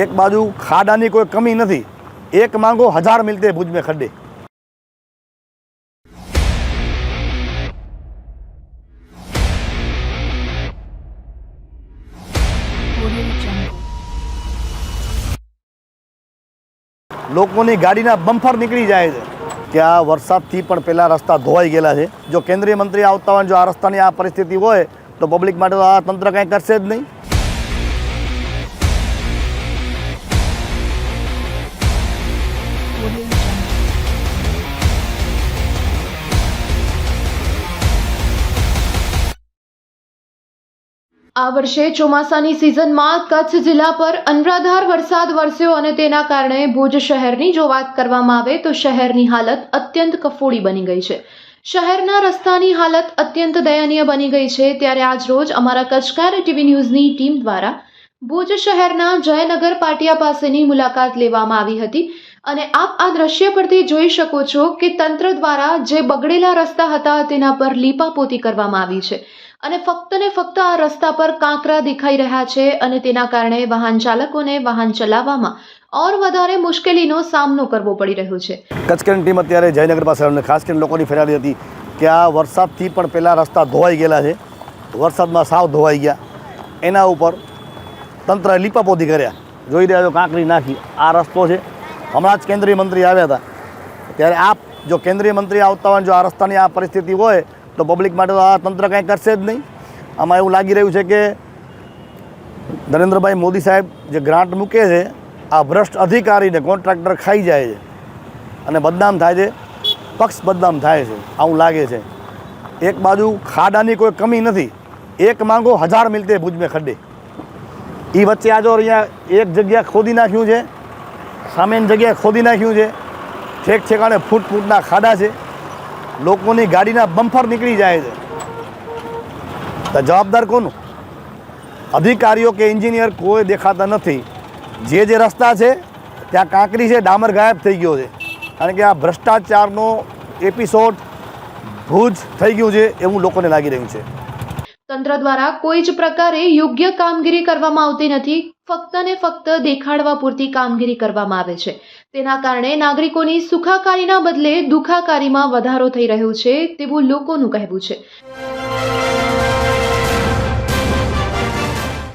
એક બાજુ ખાડાની કોઈ કમી નથી. એક માંગો હજાર મિલતે ભુજ મેં ખડ્ડે. લોકોની ગાડીના બમ્ફર નીકળી જાય છે. કે આ વરસાદથી પણ પેલા રસ્તા ધોવાઈ ગયેલા છે. જો કેન્દ્રીય મંત્રી આવતા હોય જો આ રસ્તાની આ પરિસ્થિતિ હોય, તો પબ્લિક માટે આ તંત્ર કંઈ કરશે જ નહીં. આ વર્ષે ચોમાસાની સિઝનમાં કચ્છ જિલ્લા પર અનરાધાર વરસાદ વરસ્યો અને તેના કારણે ભુજ શહેરની જો વાત કરવામાં આવે તો શહેરની હાલત અત્યંત કફોડી બની ગઈ છે. શહેરના રસ્તાની હાલત અત્યંત દયનીય બની ગઈ છે. ત્યારે આજ રોજ અમારા કચકાર ટીવી ન્યૂઝની ટીમ દ્વારા ભુજ શહેરના જયનગર પાટિયા પાસેની મુલાકાત લેવામાં આવી હતી અને આપ આ દ્રશ્ય પરથી જોઈ શકો છો કે તંત્ર દ્વારા જે બગડેલા રસ્તા હતા તેના પર લીપાપોતી કરવામાં આવી છે અને ફક્ત ને ફક્ત આ રસ્તા પર કાંકરા દેખાઈ રહ્યા છે અને તેના કારણે વાહન ચાલકોને વાહન ચલાવવામાં ઓર વધારે મુશ્કેલીનો સામનો કરવો પડી રહ્યો છે. કચકન ટીમ અત્યારે જયનગર પાસે ખાસ કરીને લોકોની ફરિયાદ હતી કે આ વરસાદથી પણ પહેલાં રસ્તા ધોવાઈ ગયેલા છે. વરસાદમાં સાવ ધોવાઈ ગયા. એના ઉપર તંત્રએ લીપાપોતી કર્યા. જોઈ રહ્યા છો કાંકરી નાખી. આ રસ્તો છે. હમણાં જ કેન્દ્રીય મંત્રી આવ્યા હતા. ત્યારે આપ જો કેન્દ્રીય મંત્રી આવતા હોય જો આ રસ્તાની આ પરિસ્થિતિ હોય, તો પબ્લિક માટે તો આ તંત્ર કંઈ કરશે જ નહીં. આમાં એવું લાગી રહ્યું છે કે નરેન્દ્રભાઈ મોદી સાહેબ જે ગ્રાન્ટ મૂકે છે, આ ભ્રષ્ટ અધિકારીને કોન્ટ્રાક્ટર ખાઈ જાય છે અને બદનામ થાય છે, પક્ષ બદનામ થાય છે. આવું લાગે છે. એક બાજુ ખાડાની કોઈ કમી નથી. એક માંગો હજાર મિલતે ભુજ મેં ખડ્ડે એ વચ્ચે આજો અહીંયા એક જગ્યા ખોદી નાખ્યું છે, સામેની જગ્યાએ ખોદી નાખ્યું છે, ઠેક ઠેકાણે ફૂટ ફૂટના ખાડા છે, લોકોની ગાડીના બમ્ફર નીકળી જાય છે. તો જવાબદાર કોનું? અધિકારીઓ કે એન્જિનિયર કોઈ દેખાતા નથી. જે જે રસ્તા છે, ત્યાં કાંકરી છે, ડામર ગાયબ થઈ ગયો છે. કારણ કે આ ભ્રષ્ટાચારનો એપિસોડ ભુજ થઈ ગયું છે એવું લોકોને લાગી રહ્યું છે. તંત્ર દ્વારા કોઈ જ પ્રકારે યોગ્ય કામગીરી કરવામાં આવતી નથી. ફક્ત ને ફક્ત દેખાડવા પૂરતી કામગીરી કરવામાં આવે છે. તેના કારણે નાગરિકોની સુખાકારીના બદલે દુખાકારીમાં વધારો થઈ રહ્યો છે તેવું લોકોનું કહેવું છે.